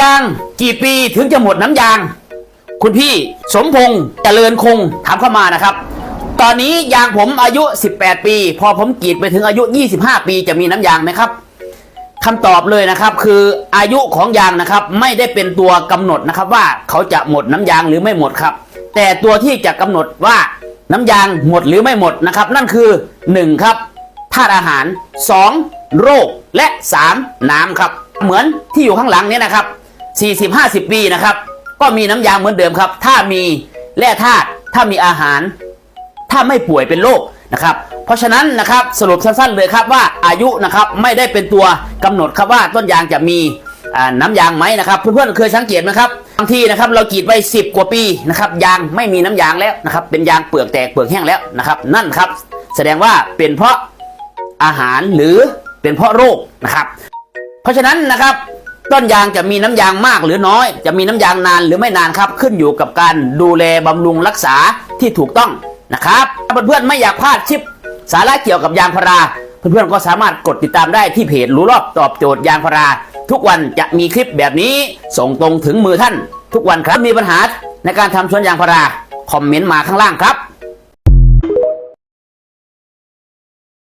ยาง กี่ปีถึงจะหมดน้ำยาง คุณพี่สมพงษ์เจริญคงถามเข้ามานะครับ ตอนนี้ยางผมอายุ 18 ปี พอผมกรีดไปถึงอายุ 25 ปีจะมีน้ำยางไหมครับคำตอบเลยนะครับคืออายุของยางนะครับไม่ได้เป็นตัวกำหนดนะครับว่าเขาจะหมดน้ำยางหรือไม่หมดครับ แต่ตัวที่จะกำหนดว่าน้ำยางหมดหรือไม่หมดนะครับ นั่นคือ1ครับธาตุอาหาร 2 โรคและ 3 น้ำครับ เหมือนที่อยู่ข้างหลังนี้นะครับ 40-50 ปีนะครับ ก็มีน้ำยางเหมือนเดิมครับ ถ้ามีแร่ธาตุถ้ามีอาหาร ถ้าไม่ป่วยเป็นโรคนะครับ เพราะฉะนั้นนะครับสรุปสั้นๆเลยครับว่าอายุนะครับไม่ได้เป็นตัวกำหนดครับว่าต้นยางจะมีน้ำยางไหมนะครับเพื่อนๆเคยสังเกตไหมครับบางทีนะครับเรากรีดไป10 กว่าปีนะครับยางไม่มีน้ำยางแล้วนะครับเป็นยางเปลือกแตกเปลือกแห้งแล้วนะครับนั่นครับแสดงว่าเป็นเพราะอาหารหรือเป็นเพราะโรคนะครับ เพราะฉะนั้นนะครับ ต้นยางจะมีน้ำยางมากหรือน้อย จะมีน้ำยางนานหรือไม่นานครับ ขึ้นอยู่กับการดูแลบำรุงรักษาที่ถูกต้องนะครับถ้าเพื่อนๆไม่อยากพลาดคลิปสาระเกี่ยวกับยางพาราเพื่อนๆก็สามารถกดติดตามได้ที่เพจรู้รอบตอบโจทย์ยางพารา ทุกวันจะมีคลิปแบบนี้ส่งตรงถึงมือท่าน ทุกวันครับมีปัญหาในการทำสวนยางพาราคอมเมนต์มาข้างล่างครับ